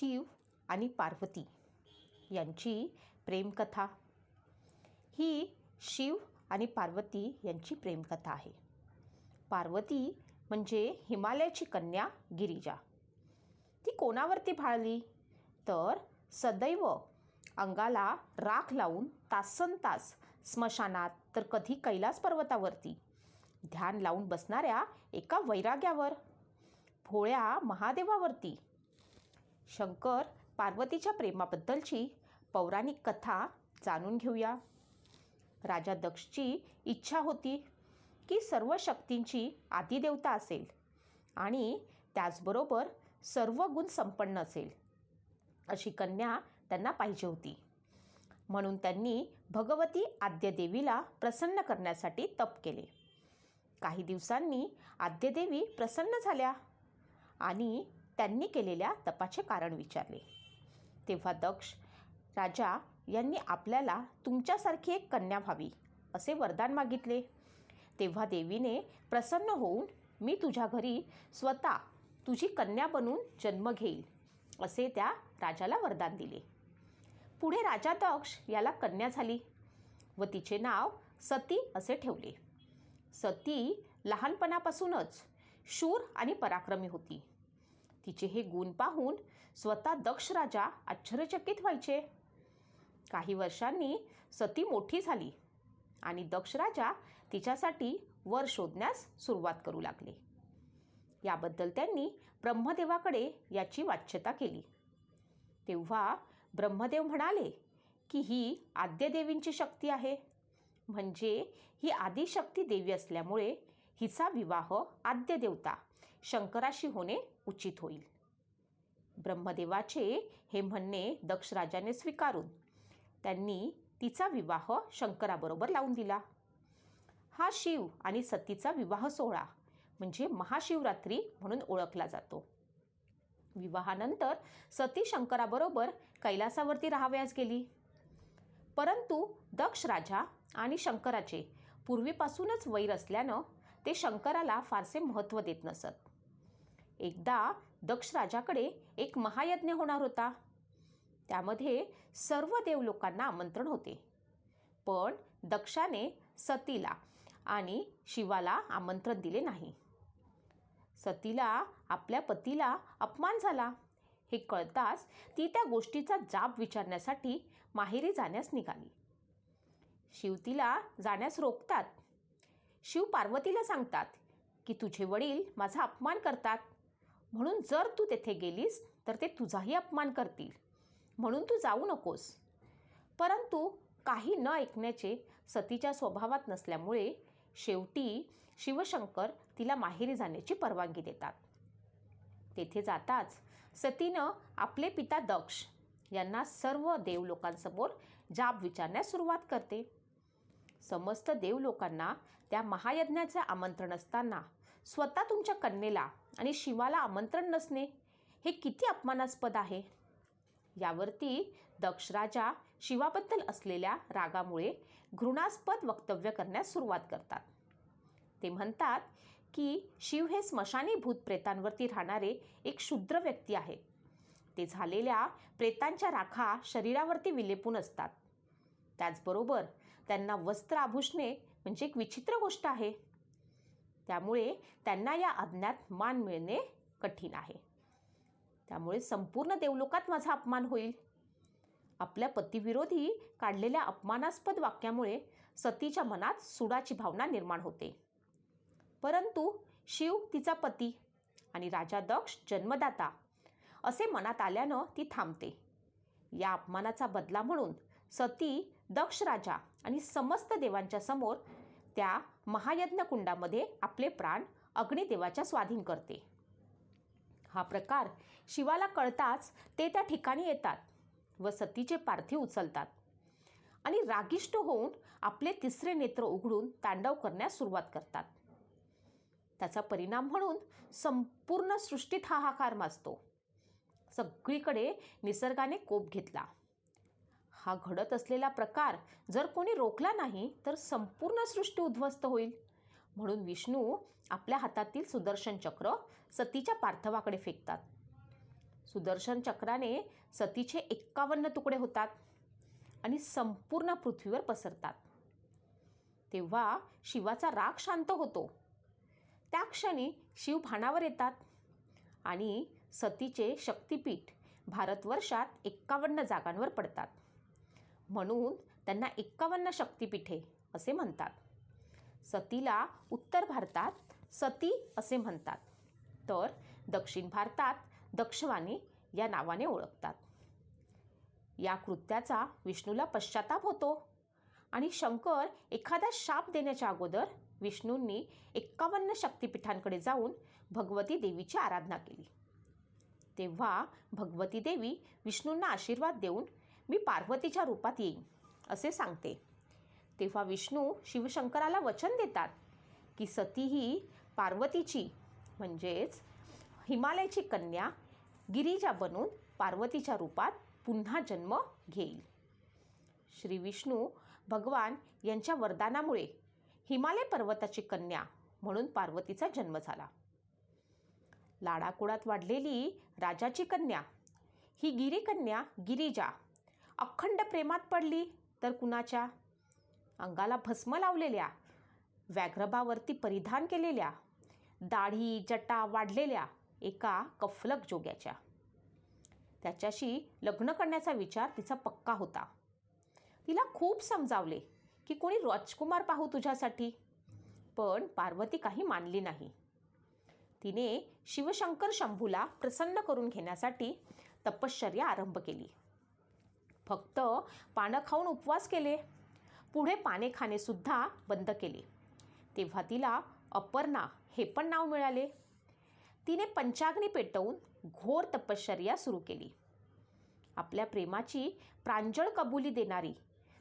शिव आणि पार्वती यांची प्रेमकथा. ही शिव आणि पार्वती यांची प्रेमकथा आहे. पार्वती म्हणजे हिमालयाची कन्या गिरिजा. ती कोणावरती भाळली? तर सदैव अंगाला राख लावून तासन तास स्मशानात तर कधी कैलास पर्वतावरती ध्यान लावून बसणाऱ्या एका वैराग्यावर भोळ्या महादेवावरती शंकर पार्वतीच्या प्रेमाबद्दलची पौराणिक कथा जाणून घेऊया. राजा दक्षची इच्छा होती की सर्व शक्तींची आदिदेवता असेल आणि त्याचबरोबर सर्व गुण संपन्न असेल अशी कन्या त्यांना पाहिजे होती. म्हणून त्यांनी भगवती आद्यदेवीला प्रसन्न करण्यासाठी तप केले. काही दिवसांनी आद्यदेवी प्रसन्न झाल्या आणि त्यांनी केलेल्या तपाचे कारण विचारले. तेव्हा दक्ष राजा यांनी आपल्याला तुमच्यासारखी एक कन्या व्हावी असे वरदान मागितले. तेव्हा देवीने प्रसन्न होऊन मी तुझ्या घरी स्वतः तुझी कन्या बनून जन्म घेईल असे त्या राजाला वरदान दिले. पुढे राजा दक्ष याला कन्या झाली व तिचे नाव सती असे ठेवले. सती लहानपणापासूनच शूर आणि पराक्रमी होती. तिचे हे गुण पाहून स्वतः दक्ष राजा आश्चर्यचकित व्हायचे. काही वर्षांनी सती मोठी झाली आणि दक्ष राजा तिच्यासाठी वर शोधण्यास सुरुवात करू लागले. याबद्दल त्यांनी ब्रह्मदेवाकडे याची वाच्यता केली. तेव्हा ब्रह्मदेव म्हणाले की ही आद्यदेवींची शक्ती आहे. म्हणजे ही आदिशक्ती देवी असल्यामुळे हिचा विवाह आद्यदेवता शंकराशी होणे उचित होईल. ब्रह्मदेवाचे हे म्हणणे दक्ष राजाने स्वीकारून त्यांनी तिचा विवाह शंकराबरोबर लावून दिला. हा शिव आणि सतीचा विवाह सोहळा म्हणजे महाशिवरात्री म्हणून ओळखला जातो. विवाहानंतर सती शंकराबरोबर कैलासावरती राहावयास गेली. परंतु दक्ष राजा आणि शंकराचे पूर्वीपासूनच वैर असल्यानं ते शंकराला फारसे महत्त्व देत नसत. एकदा दक्ष राजाकडे एक महायज्ञ होणार होता. त्यामध्ये सर्व देवलोकांना आमंत्रण होते. पण दक्षाने सतीला आणि शिवाला आमंत्रण दिले नाही. सतीला आपल्या पतीला अपमान झाला. हे कळताच ती त्या गोष्टीचा जाब विचारण्यासाठी माहेरी जाण्यास निघाली. शिव तिला जाण्यास रोखतात शिव पार्वतीला सांगतात की तुझे वडील माझा अपमान करतात. म्हणून जर तू तेथे गेलीस तर ते तुझाही अपमान करतील. म्हणून तू जाऊ नकोस. परंतु काही न ऐकण्याचे सतीच्या स्वभावात नसल्यामुळे शेवटी शिवशंकर तिला माहेरी जाण्याची परवानगी देतात. तेथे जाताच सतीनं आपले पिता दक्ष यांना सर्व देवलोकांसमोर जाब विचारण्यास सुरुवात करते. समस्त देवलोकांना त्या महायज्ञाचे आमंत्रण असताना स्वतः तुमच्या कन्येला आणि शिवाला आमंत्रण नसणे हे किती अपमानास्पद आहे. यावरती दक्षराजा शिवाबद्दल असलेल्या रागामुळे घृणास्पद वक्तव्य करण्यास सुरुवात करतात. ते म्हणतात की शिव हे स्मशानी भूतप्रेतांवरती राहणारे एक क्षुद्र व्यक्ती आहे. ते झालेल्या प्रेतांच्या राखा शरीरावरती विलेपून असतात. त्याचबरोबर त्यांना वस्त्र आभूषणे म्हणजे एक विचित्र गोष्ट आहे. त्यामुळे त्यांना या अज्ञात मान मिळणे कठीण आहे. त्यामुळे संपूर्ण देवलोकात माझा अपमान होईल. आपल्या पतीविरोधी काढलेल्या अपमानास्पद वाक्यामुळे सतीच्या मनात सुडाची भावना निर्माण होते. परंतु शिव तिचा पती आणि राजा दक्ष जन्मदाता असे मनात आल्यानं ती थांबते. या अपमानाचा बदला म्हणून सती दक्ष राजा आणि समस्त देवांच्या समोर त्या महायज्ञ कुंडामध्ये आपले प्राण अग्निदेवाच्या स्वाधीन करते. हा प्रकार शिवाला कळताच ते त्या ठिकाणी येतात व सतीचे पार्थिव उचलतात आणि रागिष्ट होऊन आपले तिसरे नेत्र उघडून तांडव करण्यास सुरुवात करतात. त्याचा परिणाम म्हणून संपूर्ण सृष्टीत हाहाकार माजतो. सगळीकडे निसर्गाने कोप घेतला. हा घडत असलेला प्रकार जर कोणी रोखला नाही तर संपूर्ण सृष्टी उद्ध्वस्त होईल. म्हणून विष्णू आपल्या हातातील सुदर्शन चक्र सतीच्या पार्थवाकडे फेकतात. सुदर्शन चक्राने सतीचे एक्कावन्न तुकडे होतात आणि संपूर्ण पृथ्वीवर पसरतात. तेव्हा शिवाचा राग शांत होतो. त्या क्षणी शिव भानावर येतात आणि सतीचे शक्तिपीठ भारतवर्षात एक्कावन्न जागांवर पडतात. म्हणून त्यांना एक्कावन्न शक्तिपीठे असे म्हणतात. सतीला उत्तर भारतात सती असे म्हणतात. तर दक्षिण भारतात दक्षवाणी या नावाने ओळखतात. या कृत्याचा विष्णूला पश्चाताप होतो आणि शंकर एखादा शाप देण्याच्या अगोदर विष्णूंनी एक्कावन्न शक्तिपीठांकडे जाऊन भगवती देवीची आराधना केली. तेव्हा भगवती देवी विष्णूंना आशीर्वाद देऊन मी पार्वतीच्या रूपात येईन असे सांगते. तेव्हा विष्णू शिवशंकराला वचन देतात की सती ही पार्वतीची म्हणजेच हिमालयाची कन्या गिरिजा बनून पार्वतीच्या रूपात पुन्हा जन्म घेईल. श्री विष्णू भगवान यांच्या वरदानामुळे हिमालय पर्वताची कन्या म्हणून पार्वतीचा जन्म झाला. लाडाकुळात वाढलेली राजाची कन्या ही गिरीकन्या गिरिजा अखंड प्रेमात पडली तर कुणाच्या? अंगाला भस्म लावलेल्या व्याघ्रभावरती परिधान केलेल्या दाढी जटा वाढलेल्या एका कफलक जोग्याच्या. त्याच्याशी लग्न करण्याचा विचार तिचा पक्का होता. तिला खूप समजावले की कोणी राजकुमार पाहू तुझ्यासाठी पण पार्वती काही मानली नाही. तिने शिवशंकर शंभूला प्रसन्न करून घेण्यासाठी तपश्चर्या आरंभ केली. फक्त पानं खाऊन उपवास केले. पुढे पाने खाणेसुद्धा बंद केले. तेव्हा तिला अपर्णा हे पण नाव मिळाले. तिने पंचाग्नी पेटवून घोर तपश्चर्या सुरू केली. आपल्या प्रेमाची प्रांजळ कबुली देणारी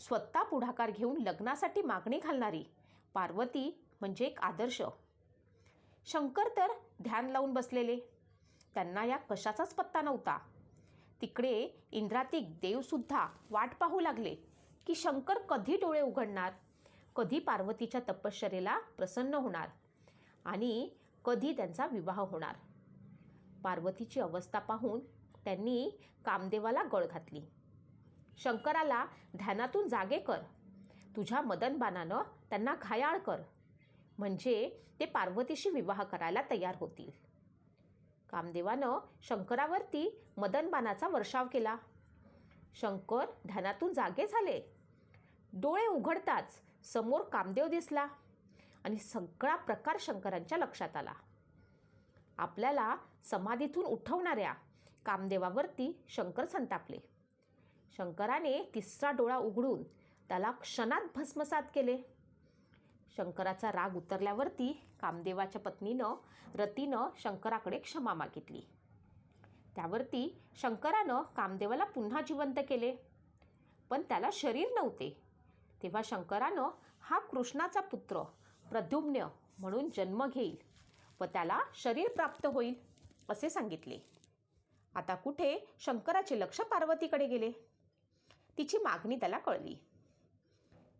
स्वतः पुढाकार घेऊन लग्नासाठी मागणी घालणारी पार्वती म्हणजे एक आदर्श. शंकर तर ध्यान लावून बसलेले. त्यांना या कशाचाच पत्ता नव्हता. तिकडे इंद्रातिक देवसुद्धा वाट पाहू लागले की शंकर कधी डोळे उघडणार? कधी पार्वतीच्या तपश्चरेला प्रसन्न होणार? आणि कधी त्यांचा विवाह होणार? पार्वतीची अवस्था पाहून त्यांनी कामदेवाला गळ घातली. शंकराला ध्यानातून जागे कर. तुझ्या मदनबाणानं त्यांना घायाळ कर. म्हणजे ते पार्वतीशी विवाह करायला तयार होतील. कामदेवानं शंकरावरती मदनबाणाचा वर्षाव केला. शंकर ध्यानातून जागे झाले. डोळे उघडताच समोर कामदेव दिसला आणि सगळा प्रकार शंकरांच्या लक्षात आला. आपल्याला समाधीतून उठवणाऱ्या कामदेवावरती शंकर संतापले. शंकराने तिसरा डोळा उघडून त्याला क्षणात भस्मसात केले. शंकराचा राग उतरल्यावरती कामदेवाच्या पत्नीनं रतीनं शंकराकडे क्षमा मागितली. त्यावरती शंकरानं कामदेवाला पुन्हा जिवंत केले. पण त्याला शरीर नव्हते. तेव्हा शंकरानं हा कृष्णाचा पुत्र प्रद्युम्न म्हणून जन्म घेईल व त्याला शरीर प्राप्त होईल असे सांगितले. आता कुठे शंकराचे लक्ष पार्वतीकडे गेले? तिची मागणी त्याला कळली.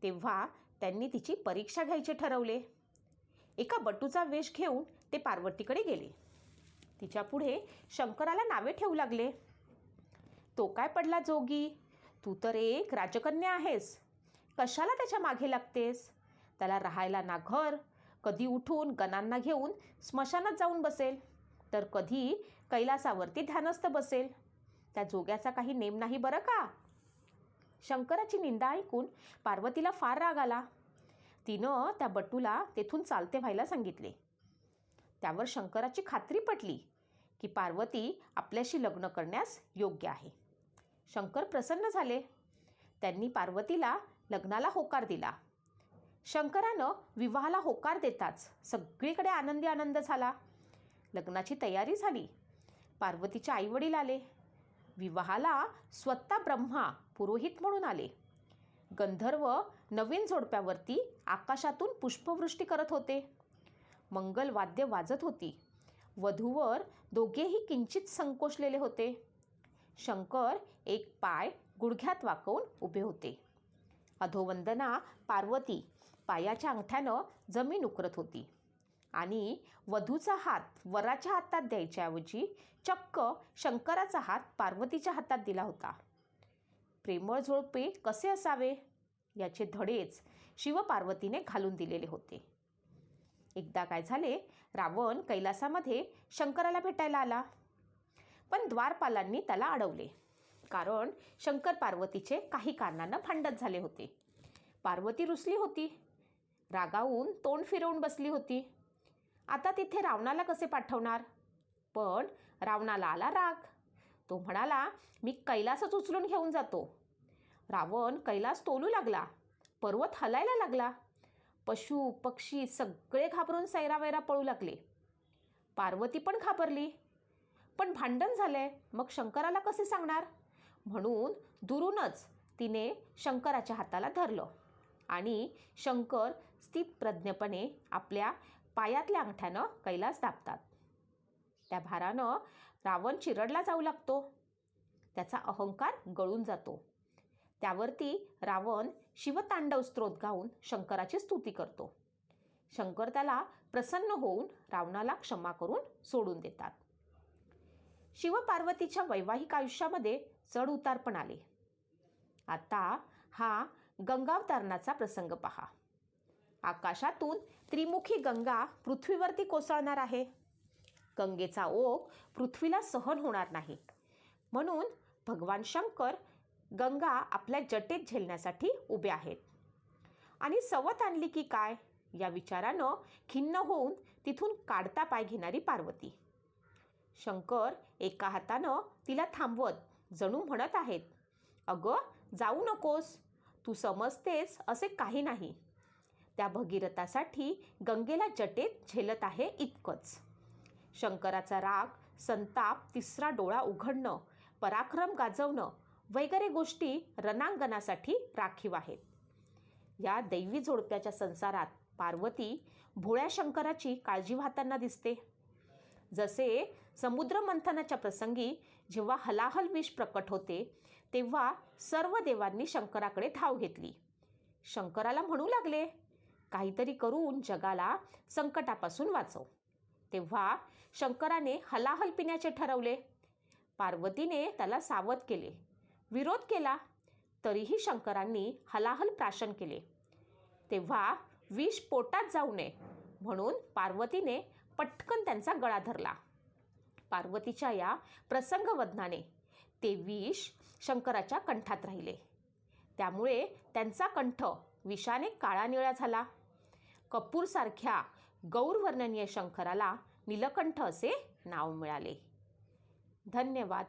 तेव्हा त्यांनी तिची परीक्षा घ्यायचे ठरवले. एका बटूचा वेश घेऊन ते पार्वतीकडे गेले. तिच्या पुढे शंकराला नावे ठेवू लागले. तो काय पडला जोगी? तू तर एक राजकन्या आहेस. कशाला त्याच्यामागे लागतेस? त्याला राहायला ना घर कधी उठून गणांना घेऊन स्मशानात जाऊन बसेल तर कधी कैलासावरती ध्यानस्थ बसेल. त्या जोग्याचा काही नेम नाही बरं का? शंकराची निंदा ऐकून पार्वतीला फार राग आला. तिनं त्या बटूला तेथून चालते व्हायला सांगितले. त्यावर शंकराची खात्री पटली की पार्वती आपल्याशी लग्न करण्यास योग्य आहे. शंकर प्रसन्न झाले. त्यांनी पार्वतीला लग्नाला होकार दिला. शंकरानं विवाहाला होकार देताच सगळीकडे आनंदी आनंद झाला. लग्नाची तयारी झाली. पार्वतीचे आईवडील आले. विवाहाला स्वतः ब्रह्मा पुरोहित म्हणून आले. गंधर्व नवीन जोडप्यावरती आकाशातून पुष्पवृष्टी करत होते. मंगलवाद्य वाजत होती. वधूवर दोघेही किंचित संकोचलेले होते. शंकर एक पाय गुडघ्यात वाकवून उभे होते. अधोवंदना पार्वती पायाच्या अंगठ्यानं जमीन उकरत होती. आणि वधूचा हात वराच्या हातात द्यायच्याऐवजी चक्क शंकराचा हात पार्वतीच्या हातात दिला होता. प्रेमळ झोडपे कसे असावे? याचे धडेच शिवपार्वतीने घालून दिलेले होते. एकदा काय झाले? रावण कैलासामध्ये शंकराला भेटायला आला. पण द्वारपालांनी त्याला अडवले. कारण शंकर पार्वतीचे काही कारणानं भांडत झाले होते. पार्वती रुसली होती. रागावून तोंड फिरवून बसली होती. आता तिथे रावणाला कसे पाठवणार? पण रावणाला आला राग. तो म्हणाला मी कैलासच उचलून घेऊन जातो. रावण कैलास तोलू लागला पर्वत हलायला लागला. पशु पक्षी सगळे घाबरून सैरावैरा पळू लागले. पार्वती पण घाबरली. पण भांडण झालंय मग शंकराला कसे सांगणार? म्हणून दुरूनच तिने शंकराच्या हाताला धरलं आणि शंकर स्थितप्रज्ञपणे आपल्या पायातल्या अंगठ्यानं कैलास दाबतात. त्या भारानं रावण चिरडला जाऊ लागतो. त्याचा अहंकार गळून जातो. त्यावरती रावण शिवतांडव स्त्रोत गाऊन शंकराची स्तुती करतो. शंकर त्याला प्रसन्न होऊन रावणाला क्षमा करून सोडून देतात. शिवपार्वतीच्या वैवाहिक आयुष्यामध्ये चढ उतार पण आले. आता हा गंगावतरणाचा प्रसंग पहा. आकाशातून त्रिमुखी गंगा पृथ्वीवरती कोसळणार आहे. गंगेचा ओघ पृथ्वीला सहन होणार नाही. म्हणून भगवान शंकर गंगा आपल्या जटेत झेलण्यासाठी उभे आहेत. आणि सवत आणली की काय? या विचारानं खिन्न होऊन तिथून काढता पाय घेणारी पार्वती. शंकर एका हातानं तिला थांबवत जणू म्हणत आहेत अगं जाऊ नकोस. तू समजतेस असे काही नाही. त्या भगीरथासाठी गंगेला जटेत झेलत आहे इतकंच. शंकराचा राग संताप तिसरा डोळा उघडणं पराक्रम गाजवणं वगैरे गोष्टी रणांगणासाठी राखीव आहेत. या दैवी जोडप्याच्या संसारात पार्वती भोळ्या शंकराची काळजी वाहताना दिसते. जसे समुद्र मंथनाच्या प्रसंगी जेव्हा हलाहल विष प्रकट होते तेव्हा सर्व देवांनी शंकराकडे धाव घेतली. शंकराला म्हणू लागले काहीतरी करून जगाला संकटापासून वाचव. तेव्हा शंकराने हलाहल पिण्याचे ठरवले. पार्वतीने त्याला सावध केले. विरोध केला. तरीही शंकरांनी हलाहल प्राशन केले. तेव्हा विष पोटात जाऊ नये म्हणून पार्वतीने पटकन त्यांचा गळा धरला. पार्वतीच्या या प्रसंगवदनाने ते विष शंकराच्या कंठात राहिले. त्यामुळे त्यांचा कंठ विषाने काळा निळा झाला. कपूरसारख्या गौरवर्णनीय शंकराला नीलकंठ असे नाव मिळाले. धन्यवाद.